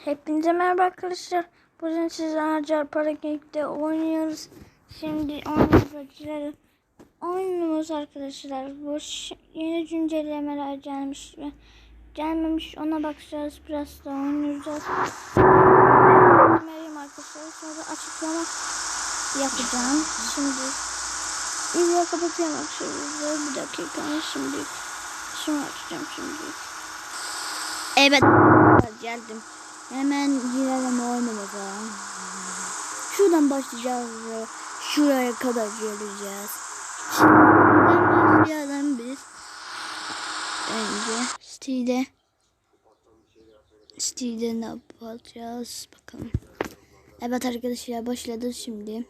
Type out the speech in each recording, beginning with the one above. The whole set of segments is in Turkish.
Hepinize merhaba arkadaşlar. Bugün sizlerle para Game'de oynuyoruz. Şimdi oynuyoruz. Oynuyoruz arkadaşlar. Bu yeni güncellemeler gelmiş ve gelmemiş ona bakacağız. Biraz da oynayacağız. Merhaba arkadaşlar. Sonra açıklama yapacağım. Şimdi videoyu kapatıyorum arkadaşlar. Bir dakika şimdi. Şimdi açacağım şimdi. Evet. Geldim. Hemen girelim oynamaza. Şuradan başlayacağız şuraya kadar geleceğiz. Şuradan başlayalım biz. Önce Steve'de Steve'de ne yapacağız bakalım. Evet arkadaşlar başladı şimdi.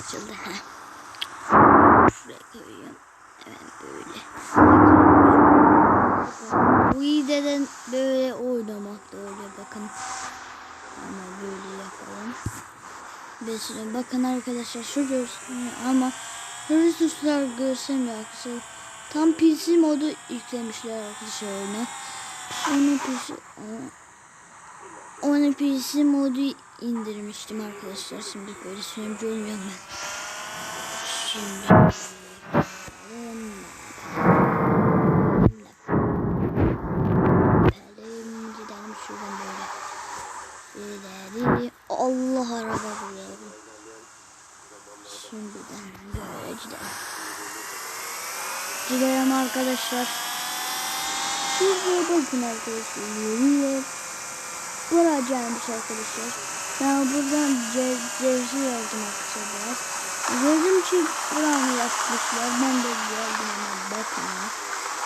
Açıldı. Heh. Şuraya koyuyorum. Evet böyle. Bu ideden böyle oynamak da öyle bakın. Ama böyle yapalım. Mesela bakın arkadaşlar şu görsün ama hırsızlar görsemiyor arkadaşlar. Tam PC modu yüklemişler arkadaşlar oyuna. Onu PC onu PC modu indirmiştim arkadaşlar. Şimdi böyle sürümcü olmuyorum ben. Şimdi Gidelim gidelim şuradan böyle. İleri Allah araba buluyorum. Şimdiden böyle gidelim. Gidelim arkadaşlar. Şuraya bakın arkadaşlar. Yürüyor. Arkadaşlar. Ben buradan ce cevzi yazdım arkadaşlar biraz. Gördüm ki buranı yapmışlar. Ben de geldim hemen bakın.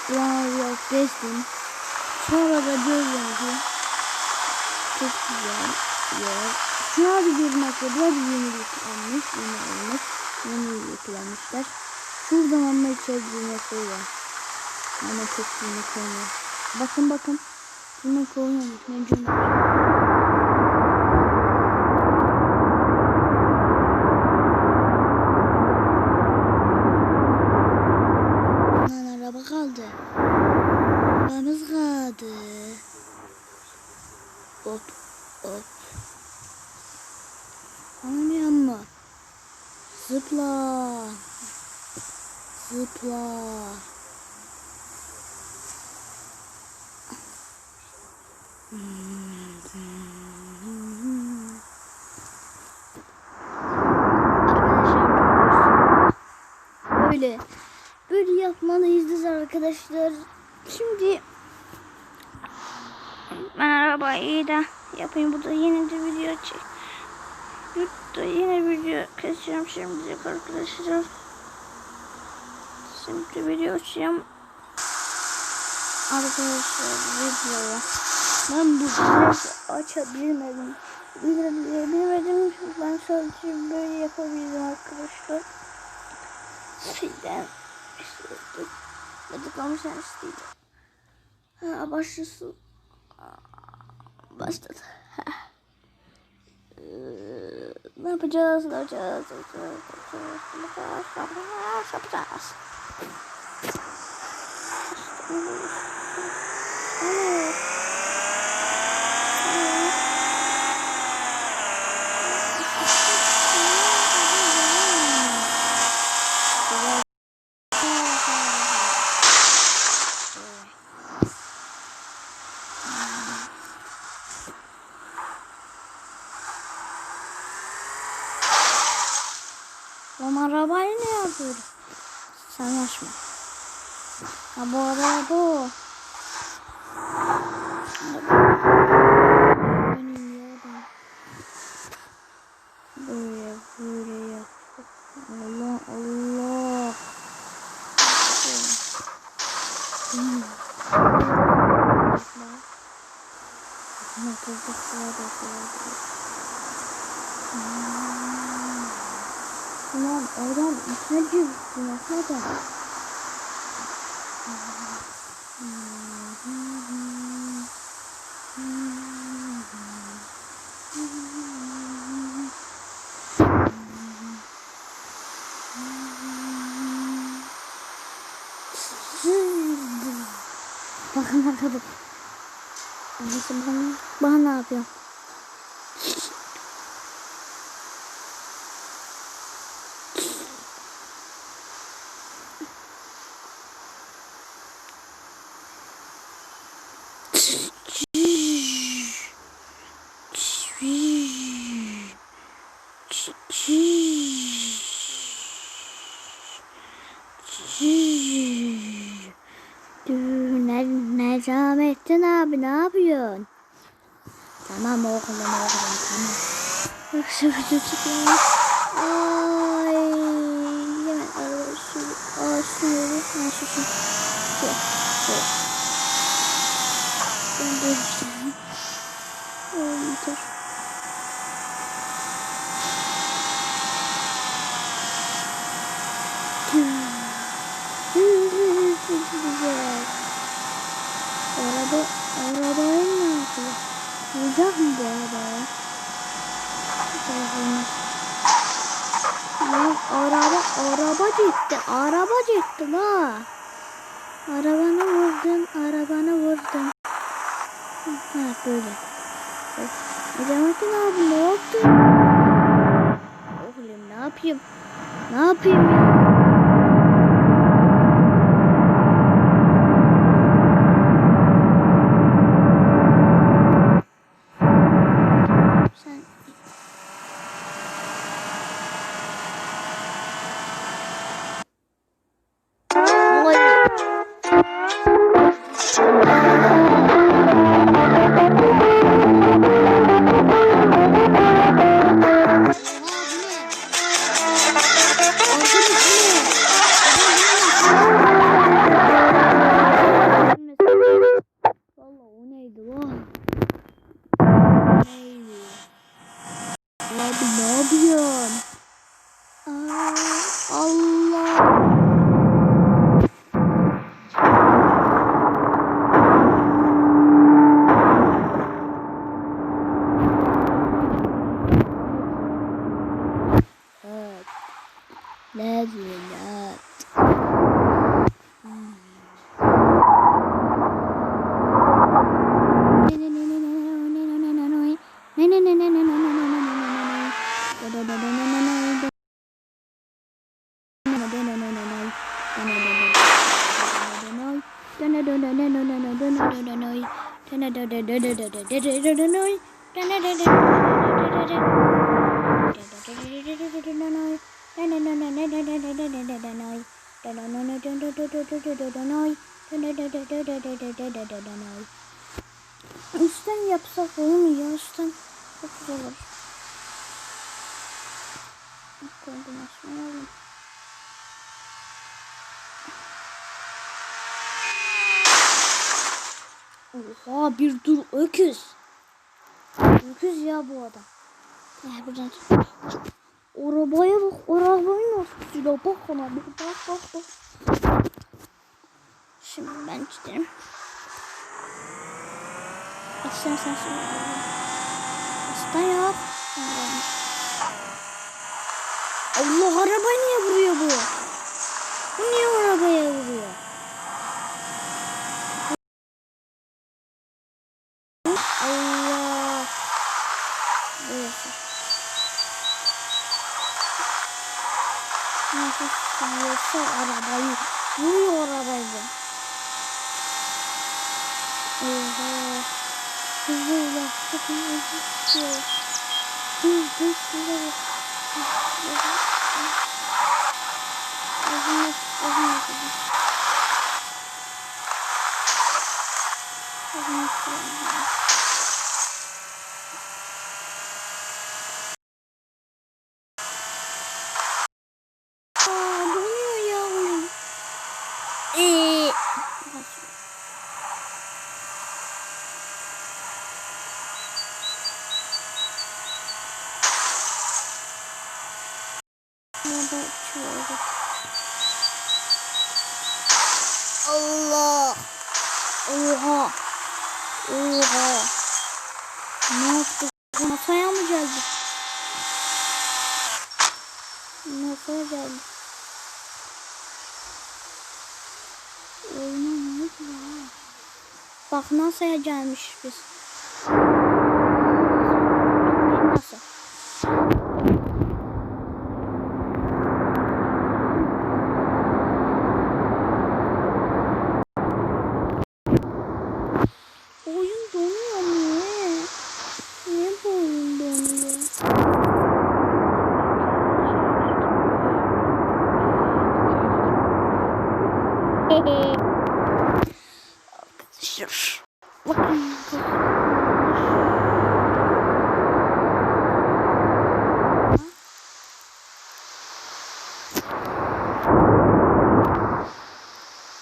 Buranı gezdim. Sonra da görüyorum ki çok güzel yer. Şu an bir görmekte böyle yenilik olmuş, yeni olmuş, yeni yüklenmişler. Şuradan ama içeri girmekte var. Ama çok yeni koyuyor. Bakın bakın. Bunu koyuyormuş. Ne. Lan Zıpla. Böyle. Böyle yapmalıyız arkadaşlar. Şimdi ben arabayı da yapayım. Bu da yeni bir video çek. Yurtta yeni video keseceğim şimdi arkadaşlar. Şimdi video açacağım. Arkadaşlar videoya. Ben bu videoyu açabilmedim. Bilemedim. Ben sadece böyle yapabildim arkadaşlar. Şeyden işte komiser isteydi. Ha başlasın. Başladı. Ee, ne yapacağız? Ne yapacağız? Ne yapacağız? Ne yapacağız? Ne yapacağız? Ne yapacağız? Evet. Lan arabayı ne yapıyorum? Sen açma. Ha bu araba bu. Benim ya ben. Böyle böyle yap. Allah Allah. Hmm. Ne kadar Ulan oradan içine girsin aslında. Bakın arkadaşlar. Neyse bana, bana ne yapıyor? Necamettin abi ne yapıyorsun? Tamam oğlum oğlum tamam. Bak şu çocuk Ay yine araba şu Aa şu yeri Ha de işte Oğlum dur Güzel. Araba, arabayı ne yapıyor? Vuracak mı bu arabaya? Lan araba, araba gitti, araba gitti la. Arabanı vurdun, arabanı vurdun. Ha böyle. Ecamettin abi ne yaptın? Oğlum ne yapayım? Ne yapayım ya? Ne diyor ya? Üstten yapsak olur mu ya? Üstten çok güzel olur. Kombinasyon alalım. Oha bir dur öküz. Öküz ya bu adam. Eh buradan. Arabaya bak. Arabanın ortasıyla bak ona. Bak bak bak. Şimdi ben giderim. Açsan sen şimdi. Aslan yok. Allah araba niye vuruyor bu? Bu niye arabaya vuruyor? Allah. Burası. Nasıl sürüyorsa arabayı. Vuruyor arabayı. Oha. Hızlı ula. Oha. Oha. Ne yaptı? Masaya mı geldi? Masaya geldi. Oldu ya? Bak NASA'ya gelmiş biz. NASA. Oyun donuyor niye? Niye bu oyun donuyor? Arkadaşlar. Bakın.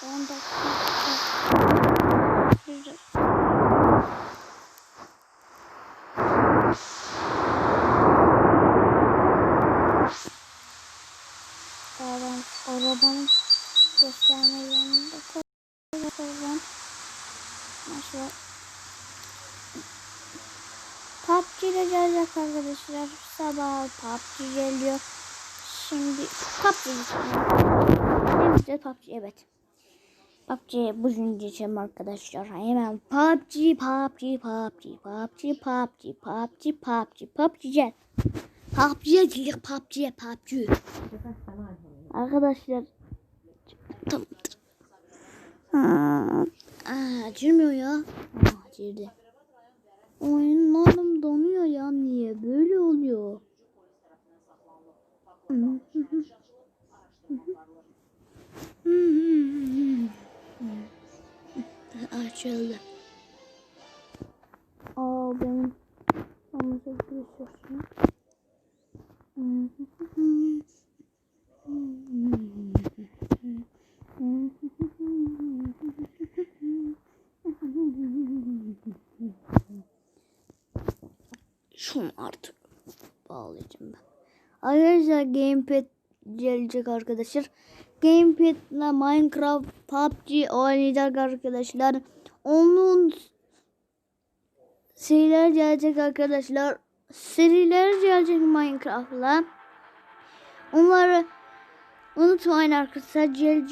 On dakika. Güzel. Arabanın, arabanın Nasıl? PUBG ile gelecek arkadaşlar. Sabah PUBG geliyor. Şimdi PUBG Hem de PUBG evet. PUBG bugün geçelim arkadaşlar. Hemen PUBG, PUBG, PUBG, PUBG, PUBG, PUBG, PUBG, PUBG gel. PUBG'ye gel, PUBG'ye, PUBG. Arkadaşlar. Tamamdır. Aa, ya. Aa, girdi. Oyunlarım donuyor ya. Niye böyle oluyor? Açıldı. Aa benim ama çok düşüyorsun. Şunu artık bağlayacağım ben. Arkadaşlar gamepad gelecek arkadaşlar. Gamepad ile Minecraft PUBG oynayacak arkadaşlar. Onun seriler gelecek arkadaşlar. Seriler gelecek Minecraft'la. Onları unutmayın arkadaşlar. Gel